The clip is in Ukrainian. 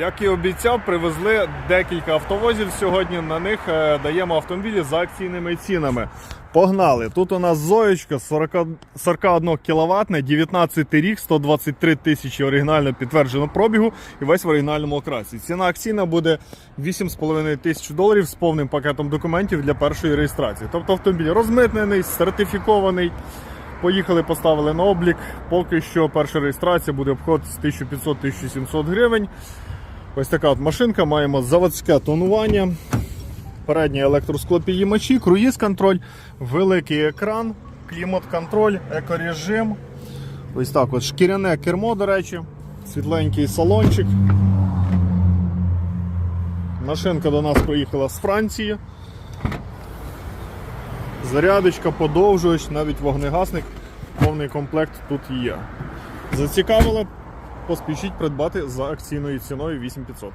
Як і обіцяв, привезли декілька автовозів сьогодні. На них е, даємо автомобілі за акційними цінами. Погнали! Тут у нас Зоєчка 40, 41 кВт, 19 рік, 123 тисячі оригінально підтверджено пробігу і весь в оригінальному окрасі. Ціна акційна буде 8,5 тисяч доларів з повним пакетом документів для першої реєстрації. Тобто автомобіль розмитнений, сертифікований. Поїхали, поставили на облік. Поки що перша реєстрація буде обход з 1500-1700 гривень. Ось така от машинка, маємо заводське тонування, передні електросклопідіймачі, круїз-контроль, великий екран, клімат-контроль, екорежим. Ось так от шкіряне кермо, до речі, світленький салончик. Машинка до нас приїхала з Франції. Зарядочка, подовжувач, навіть вогнегасник, повний комплект тут є. Зацікавило? Поспішіть придбати за акційною ціною 8500.